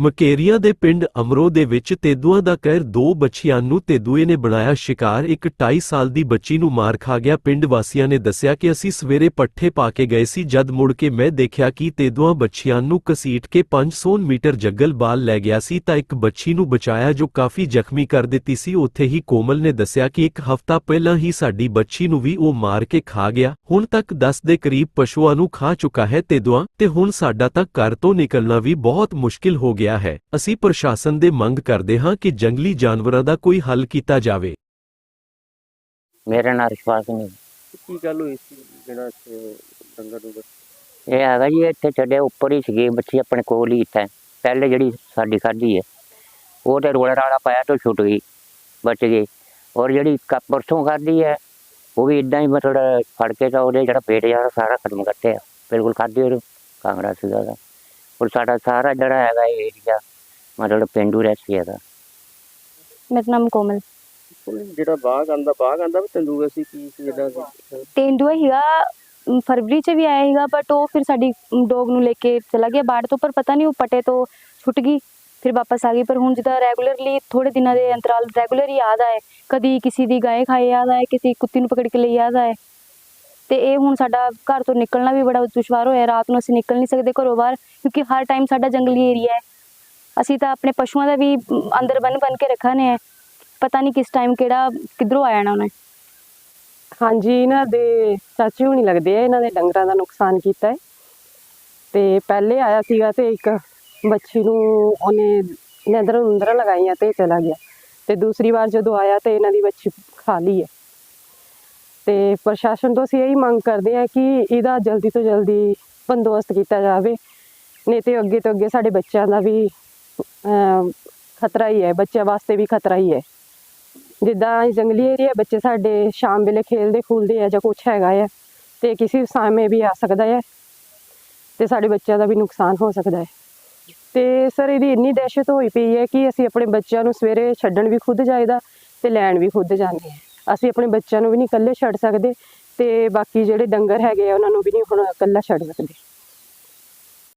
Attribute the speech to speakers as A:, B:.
A: ਮਕੇਰੀਆਂ ਦੇ ਪਿੰਡ ਅਮਰੋ ਦੇ ਵਿੱਚ ਤੇਦੂਆਂ ਦਾ ਕਹਿਰ ਦੋ ਬੱਚਿਆਂ ਨੂੰ ਤੇਦੂਏ ਨੇ ਬਣਾਇਆ ਸ਼ਿਕਾਰ। ਇੱਕ 2.5 ਸਾਲ ਦੀ ਬੱਚੀ ਨੂੰ ਮਾਰ ਖਾ ਗਿਆ। ਪਿੰਡ ਵਾਸੀਆਂ ਨੇ ਦੱਸਿਆ ਕਿ ਅਸੀਂ ਸਵੇਰੇ ਪੱਠੇ ਪਾ ਕੇ ਗਏ ਸੀ। ਜਦ ਮੁੜ ਕੇ ਮੈਂ ਦੇਖਿਆ ਕਿ ਤੇਦੂਆਂ ਬੱਚਿਆਂ ਨੂੰ ਕਸੀਟ ਕੇ 500 ਮੀਟਰ ਜੰਗਲ ਬਾਲ ਲੈ ਗਿਆ ਸੀ ਤਾਂ ਇੱਕ ਬੱਚੀ ਨੂੰ ਬਚਾਇਆ ਜੋ ਕਾਫੀ ਜ਼ਖਮੀ ਕਰ ਦਿੱਤੀ ਸੀ। ਉੱਥੇ ਹੀ ਕੋਮਲ ਨੇ ਦੱਸਿਆ ਕਿ ਇੱਕ ਹਫ਼ਤਾ ਪਹਿਲਾਂ ਹੀ ਸਾਡੀ ਬੱਚੀ ਨੂੰ ਵੀ ਉਹ ਮਾਰ ਕੇ ਖਾ ਗਿਆ। ਹੁਣ ਤੱਕ 10 ਦੇ ਕਰੀਬ ਪਸ਼ੂਆਂ ਨੂੰ ਖਾ ਚੁੱਕਾ ਹੈ ਤੇਦੂਆਂ ਤੇ ਹੁਣ ਸਾਡਾ ਤਾਂ ਘਰ ਤੋਂ ਨਿਕਲਣਾ ਵੀ ਬਹੁਤ ਮੁਸ਼ਕਿਲ ਹੋ ਗਿਆ। ਹੈ। ਅਸੀਂ ਪ੍ਰਸ਼ਾਸਨ ਦੇ ਮੰਗ ਕਰਦੇ ਹਾਂ ਕਿ ਜੰਗਲੀ ਜਾਨਵਰਾਂ ਦਾ ਕੋਈ ਹੱਲ ਕੀਤਾ ਜਾਵੇ।
B: ਮੇਰਾ ਨਾਂ ਰਿਸ਼ਵਾਸ ਨਹੀਂ।
C: ਕੀ ਗੱਲ ਹੋਈ ਸੀ ਜਿਹੜਾ ਇੱਥੇ ਡੰਗਰ ਡੁੰਗਰ
B: ਇਹ ਹੈਗਾ ਜੀ ਇੱਥੇ ਛੱਡੇ ਉੱਪਰ ਹੀ ਸੀਗੀ ਬੱਚੀ ਆਪਣੇ ਕੋਲ ਹੀ ਇੱਥੇ। ਪਹਿਲੇ ਜਿਹੜੀ ਸਾਡੀ ਖਾਧੀ ਹੈ ਉਹ ਤੇ ਰੋਲਾ ਰਾਲਾ ਪਾਇਆ ਤੋਂ ਛੁੱਟ ਗਈ ਬਚ ਗਈ ਔਰ ਜਿਹੜੀ ਕ- ਪਰਸੋਂ ਖਾਧੀ ਹੈ ਉਹ ਵੀ ਇਦਾਂ ਹੀ ਮਤਲਬ ਫੜ ਕੇ ਤਾਂ ਉਹਦੇ ਜਿਹੜਾ ਪੇਟ ਜਿਹਾ ਸਾਰਾ ਖਤਮ ਕਰਤੇ ਆ। ਬਿਲਕੁਲ ਖਾਧੀ ਉਹ ਕਾਂਗੜਾ ਸੀਗਾ ਉਹਦਾ। ਔਰ ਸਾਡਾ ਸਾਰਾ ਜਿਹੜਾ ਹੈਗਾ ਏਰੀਆ ਮਤਲਬ ਪਿੰਡੂ ਰਹਿਸੀ ਹੈਗਾ
D: ਮੇਰਾ ਨਾਮ ਕੋਮਲ
C: ਉਹ ਜਿਹੜਾ ਬਾਗ ਆਂਦਾ ਬਾਗ ਆਂਦਾ ਵੀ ਤੰਦੂਰ ਸੀ ਕੀ ਸੀ ਇਹਦਾ
D: ਤੇਂਦੂਆ ਹੀਗਾ ਅਮ, ਫਰਵਰੀ ਚ ਵੀ ਆਇਆ ਹੀਗਾ ਬਟ ਉਹ ਫਿਰ ਸਾਡੀ ਡੋਗ ਨੂੰ ਲੈ ਕੇ ਚਲਾ ਗਿਆ ਬਾੜ ਤੋਂ ਪਰ ਪਤਾ ਨਹੀਂ ਉਹ ਪਟੇ ਤੋਂ ਛੁੱਟ ਗਈ ਫਿਰ ਵਾਪਸ ਆ ਗਈ ਪਰ ਹੁਣ ਜਿੱਦਾਂ ਰੈਗੂਲਰਲੀ ਥੋੜੇ ਦਿਨਾਂ ਦੇ ਅੰਤਰਾਲ ਰੈਗੂਲਰ ਹੀ ਯਾਦ ਆਏ ਕਦੀ ਕਿਸੇ ਦੀ ਗਾਏ ਖਾਏ ਯਾਦ ਆਏ ਕਿਸੇ ਕੁੱਤੀ ਨੂੰ ਪਕੜ ਕੇ ਲਈ ਯਾਦ ਆਏ ਤੇ ਇਹ ਹੁਣ ਸਾਡਾ ਘਰ ਤੋਂ ਨਿਕਲਣਾ ਵੀ ਬੜਾ ਦੁਸ਼ਵਾਰ ਹੋਇਆ, ਰਾਤ ਨੂੰ ਅਸੀਂ ਨਿਕਲ ਨਹੀਂ ਸਕਦੇ ਘਰੋਂ ਬਾਹਰ, ਕਿਉਂਕਿ ਹਰ ਟਾਈਮ ਸਾਡਾ ਜੰਗਲੀ ਏਰੀਆ ਹੈ। ਅਸੀਂ ਤਾਂ ਆਪਣੇ ਪਸ਼ੂਆਂ ਦਾ ਵੀ ਅੰਦਰ ਬੰਨ ਬੰਨ ਕੇ ਰੱਖਾਨੇ ਹੈ। ਪਤਾ ਨਹੀਂ ਕਿਸ ਟਾਈਮ ਕਿਹੜਾ, ਕਿੱਧਰੋਂ ਆ ਜਾਣਾ ਉਹਨੇ।
E: ਹਾਂਜੀ, ਇਹਨਾਂ ਦੇ ਚਾਚੀ ਹੁਣੀ ਲੱਗਦੇ ਆ, ਇਹਨਾਂ ਨੇ ਡੰਗਰਾਂ ਦਾ ਨੁਕਸਾਨ ਕੀਤਾ ਹੈ। ਤੇ ਪਹਿਲੇ ਆਇਆ ਸੀਗਾ ਤੇ ਇੱਕ ਬੱਚੀ ਨੂੰ ਉਹਨੇ ਨਦਰ ਅੰਦਰ ਲਗਾਈਆਂ ਤੇ ਚਲਾ ਗਿਆ। ਤੇ ਦੂਸਰੀ ਵਾਰ ਜਦੋਂ ਆਇਆ ਤੇ ਇਹਨਾਂ ਦੀ ਬੱਚੀ ਖਾਲੀ ਹੈ। ਤੇ ਪ੍ਰਸ਼ਾਸਨ ਤੋਂ ਅਸੀਂ ਇਹੀ ਮੰਗ ਕਰਦੇ ਹਾਂ ਕਿ ਇਹਦਾ ਜਲਦੀ ਤੋਂ ਜਲਦੀ ਬੰਦੋਬਸਤ ਕੀਤਾ ਜਾਵੇ। ਨਹੀਂ ਤੇ ਅੱਗੇ ਤੋਂ ਅੱਗੇ ਸਾਡੇ ਬੱਚਿਆਂ ਦਾ ਵੀ ਖਤਰਾ ਹੀ ਹੈ, ਬੱਚਿਆਂ ਵਾਸਤੇ ਵੀ ਖਤਰਾ ਹੀ ਹੈ। ਜਿੱਦਾਂ ਜੰਗਲੀ ਏਰੀਆ ਬੱਚੇ ਸਾਡੇ ਸ਼ਾਮ ਵੇਲੇ ਖੇਲਦੇ, ਖੂਲਦੇ ਆ ਜਾਂ ਕੁਝ ਹੈਗਾ ਹੈ ਤੇ ਕਿਸੇ ਸਮੇਂ ਵੀ ਆ ਸਕਦਾ ਹੈ ਤੇ ਸਾਡੇ ਬੱਚਿਆਂ ਦਾ ਵੀ ਨੁਕਸਾਨ ਹੋ ਸਕਦਾ ਹੈ। ਤੇ ਸਰ, ਇਹਦੀ ਇੰਨੀ ਦਹਿਸ਼ਤ ਹੋਈ ਪਈ ਹੈ ਕਿ ਅਸੀਂ ਆਪਣੇ ਬੱਚਿਆਂ ਨੂੰ ਸਵੇਰੇ ਛੱਡਣ ਵੀ ਖੁਦ ਜਾਈਦਾ ਤੇ ਲੈਣ ਵੀ ਖੁਦ ਜਾਂਦੇ ਹਾਂ ਅਸੀਂ ਆਪਣੇ ਬੱਚਿਆਂ ਨੂੰ ਵੀ ਨਹੀਂ ਇਕੱਲੇ ਛੱਡ ਸਕਦੇ ਤੇ ਬਾਕੀ ਜਿਹੜੇ ਡੰਗਰ ਹੈਗੇ ਆ, ਉਹਨਾਂ ਨੂੰ ਵੀ ਨਹੀਂ ਹੁਣ ਇਕੱਲਾ ਛੱਡ ਸਕਦੇ।